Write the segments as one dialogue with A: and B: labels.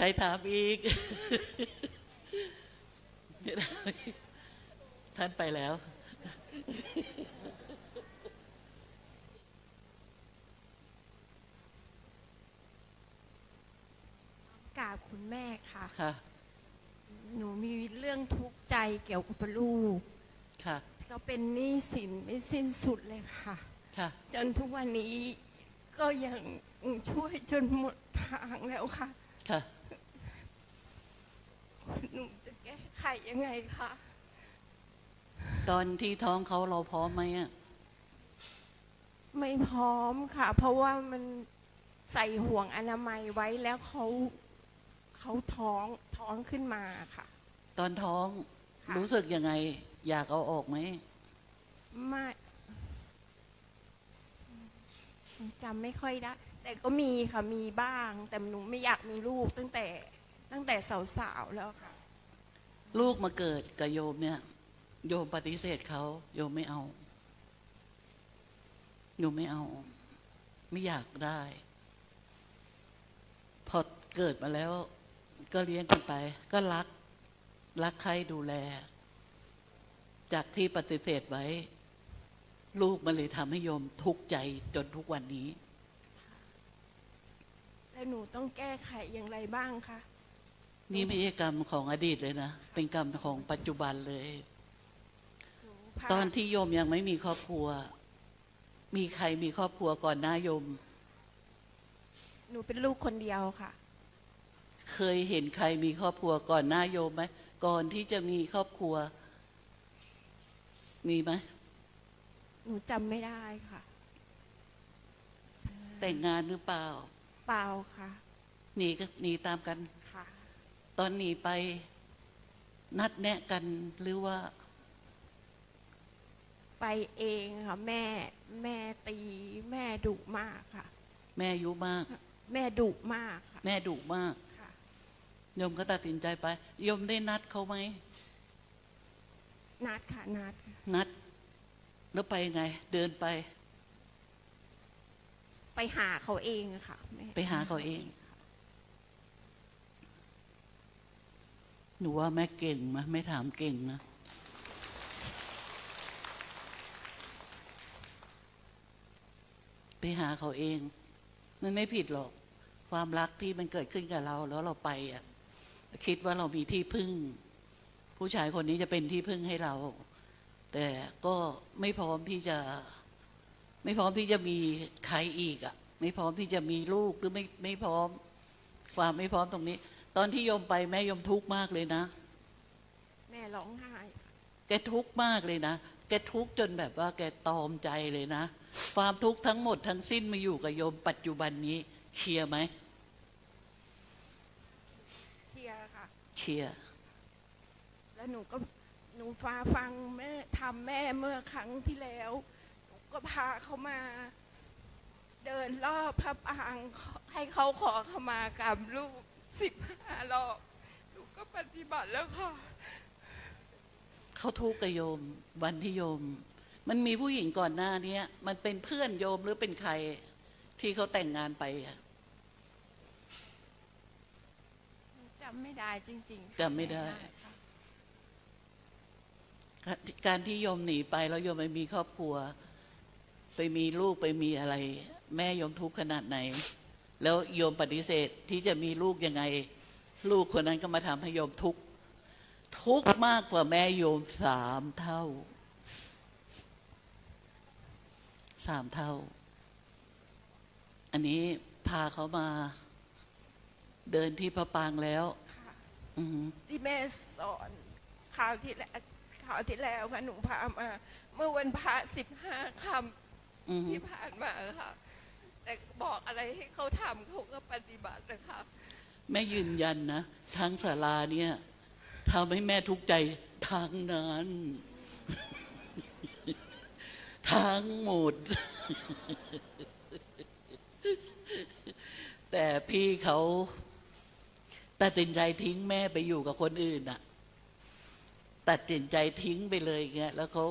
A: ใครถามอีกไม่ได้ท่านไปแล้ว
B: กราบคุณแม่ค่ะ
A: ค่ะ
B: หนูมีเรื่องทุกข์ใจเกี่ยวกับลูก
A: ค่ะ
B: ก็เป็นหนี้สินไม่สิ้นสุดเลยค่ะ
A: ค่ะ
B: จนทุกวันนี้ก็ยังช่วยจนหมดทางแล้วค่ะ
A: ค่ะ
B: หนูจะแก้ไขยังไงคะ
A: ตอนที่ท้องเขาเราพร้อมไหมอะ
B: ไม่พร้อมค่ะ เพราะว่ามันใส่ห่วงอนามัยไว้แล้วเขาเขาท้องท้องขึ้นมาค่ะ
A: ตอนท้อง
B: ค่ะ
A: รู้สึกยังไง อยากเอาออกไหม
B: ไม่จำไม่ค่อยได้ แต่ก็มีค่ะมีบ้าง แต่หนูไม่อยากมีลูกตั้งแต่ ตั้งแต่สาวๆแล้วค่ะ
A: ลูกมาเกิดกับโยมเนี่ย โยมปฏิเสธเขาโยมไม่เอา โยมไม่เอา ไม่อยากได้ พอเกิดมาแล้ว ก็เลี้ยงกันไป ก็รัก รักใครดูแล จากที่ปฏิเสธไว้ ลูกมันเลยทำให้โยมทุกข์ใจจนทุกวันนี้
B: แล้วหนูต้องแก้ไขอย่างไรบ้างคะ
A: นี่ไม่ใช่กรรมของอดีตเลยนะ เป็นกรรมของปัจจุบันเลย
B: หนูพา
A: ตอนที่โยมยังไม่มีครอบครัว มีใครมีครอบครัวก่อนหน้าโยม
B: หนูเป็นลูกคนเดียวค่ะ
A: เคยเห็นใครมีครอบครัวก่อนหน้าโยมไหมก่อนที่จะมีครอบครัว มีไหม
B: หนูจำไม่ได้ค่ะ
A: แต่งงานหรือเปล่า
B: เปล่าค่ะ
A: หนีก็หนีตามกัน
B: ค่ะ
A: ตอนหนีไปนัดแนะกันหรือว่า
B: ไปเองค่ะแม่แม่ตี แม่ดุมากค่ะ
A: แม่อายุมาก
B: แม่ดุมากค่ะ
A: แม่ดุมาก
B: ค่ะ
A: โยมก็ตัดสินใจไปโยมได้นัดเขาไหม
B: นัดค่ะนัดค่ะ
A: นัด แล้วไปไง เดินไป
B: ไปหาเขาเองอะค่ะแม่
A: ไปหาเขาเอง หนูว่าแม่เก่งไหมไม่ถามเก่งนะไปหาเขาเอง มันไม่ผิดหรอก ความรักที่มันเกิดขึ้นกับเราแล้วเราไปอะ คิดว่าเรามีที่พึ่ง ผู้ชายคนนี้จะเป็นที่พึ่งให้เรา แต่ก็ไม่พร้อมที่จะ ไม่พร้อมที่จะมีใครอีกอะ ไม่พร้อมที่จะมีลูกหรือไม่ไม่พร้อม ความไม่พร้อมตรงนี้ ตอนที่โยมไปแม่โยมทุกข์มากเลยนะ
B: แม่ร้องไห้ค่ะ
A: แกทุกข์มากเลยนะ แกทุกข์จนแบบว่าแกตอมใจเลยนะ ความทุกข์ทั้งหมดทั้งสิ้นมาอยู่กับโยมปัจจุบันนี้เคลียร์ไหม
B: เคลียร์ค่ะ
A: เคลียร์
B: แล้วหนูก็หนูฟ้าฟังแม่ทำแม่เมื่อครั้งที่แล้วหนูก็พาเขามา เดินรอบพระปรางขอให้เขาขอขมากับลูก สิบห้ารอบหนูก็ปฏิบัติแล้วค่ะ
A: เขาทุกข์กับโยม วันที่โยม มันมีผู้หญิงก่อนหน้าเนี้ย มันเป็นเพื่อนโยมหรือเป็นใคร ที่เขาแต่งงานไปอะ
B: จำไม่ได้จริงๆค่ะ
A: จำไม่ได้
B: ค่ะ
A: การที่โยมหนีไปแล้วโยมไปมีครอบครัว ไปมีลูกไปมีอะไร แม่โยมทุกข์ขนาดไหน แล้วโยมปฏิเสธที่จะมีลูกยังไง ลูกคนนั้นก็มาทำให้โยมทุกข์ทุกข์มากกว่าแม่โยมสามเท่าสามเท่า อันนี้พาเขามาเดินที่พระปรางแล้ว
B: ค่ะ
A: อือหือ
B: ที่แม่สอนข่าวที่แล้วข่าวที่แล้วค่ะหนูพามา เมื่อวันพระสิบห้าคำ
A: อือหือ
B: ที่ผ่านมาค่ะ แต่บอกอะไรให้เขาทำเขาก็ปฏิบัตินะคะ
A: แม่ยืนยันนะทั้งศาลาเนี่ยทำให้แม่ทุกข์ใจทางนั้นทั้งหมด แต่พี่เขาตัดสินใจทิ้งแม่ไปอยู่กับคนอื่นน่ะตัดสินใจทิ้งไปเลยเงี้ยแล้วเขา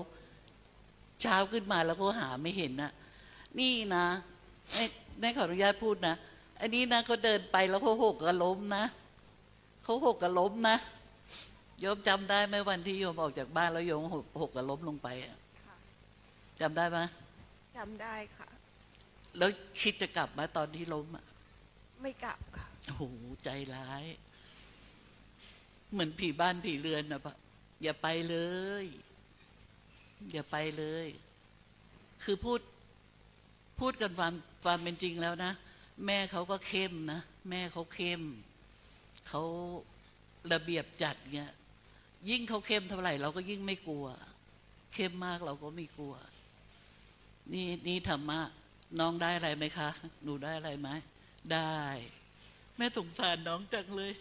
A: เช้าขึ้นมาแล้วเขาหาไม่เห็นนะนี่นะ แม่แม่ขออนุญาตพูดนะ อันนี้นะเขาเดินไปแล้วเขาหกก็ล้มนะเขาหกกับล้มนะโยมจำได้ไหมวันที่โยมออกจากบ้านแล้วโยมหกหกกับล้มลงไปอะ
B: ค่ะ
A: จำได้ไหม
B: จำได้ค่ะ
A: แล้วคิดจะกลับมาตอนที่ล้มอะ
B: ไม่กลับค่ะ
A: โอ้โหใจร้าย เหมือนผีบ้านผีเรือนนะปะอย่าไปเลย อย่าไปเลย คือพูดพูดกันความ ความเป็นจริงแล้วนะ แม่เขาก็เข้มนะ แม่เขาเข้มเขาระเบียบจัดเงี้ยยิ่งเขาเข้มเท่าไหร่ เราก็ยิ่งไม่กลัว เข้มมากเราก็ไม่กลัว นี่นี่ธรรมะน้องได้อะไรไหมคะ หนูได้อะไรไหมได้ แม่สงสารน้องจังเลย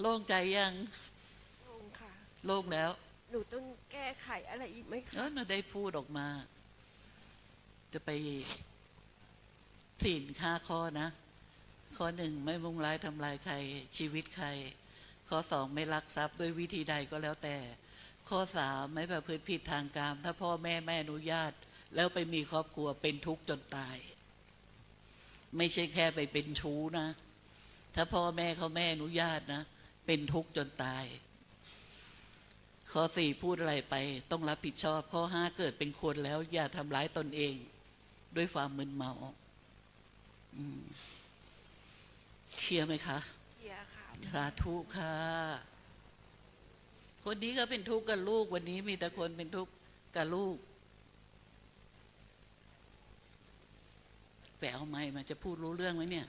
A: โล่งใจยัง
B: ลงค่ะ
A: โล่งแล้ว
B: หนูต้องแก้ไขอะไรอีกไหม
A: เอ
B: คะ
A: อน่ะได้พูดออกมา จะไปศีลค่าข้อนะ ข้อหนึ่งไม่มุ่งร้ายทำลายใคร ชีวิตใคร ข้อสองไม่ลักทรัพย์ด้วยวิธีใดก็แล้วแต่ ข้อสามไม่ประพฤติผิดทางกาม ถ้าพ่อแม่ไม่อนุญาต แล้วไปมีครอบครัวเป็นทุกข์จนตาย ไม่ใช่แค่ไปเป็นชู้นะ ถ้าพ่อแม่เขาแม่อนุญาตนะ เป็นทุกข์จนตาย ข้อสี่พูดอะไรไปต้องรับผิดชอบ ข้อห้าเกิดเป็นคนแล้ว อย่าทำร้ายตนเอง ด้วยความมึนเมาอืมเคลียร์ไหมคะ
B: เคลียร์ค่ะ
A: สาธุค่ะ คนนี้ก็เป็นทุกข์กับลูกวันนี้มีแต่คนเป็นทุกข์กับลูกแปลเอาไหมมันจะพูดรู้เรื่องไหมเนี่ย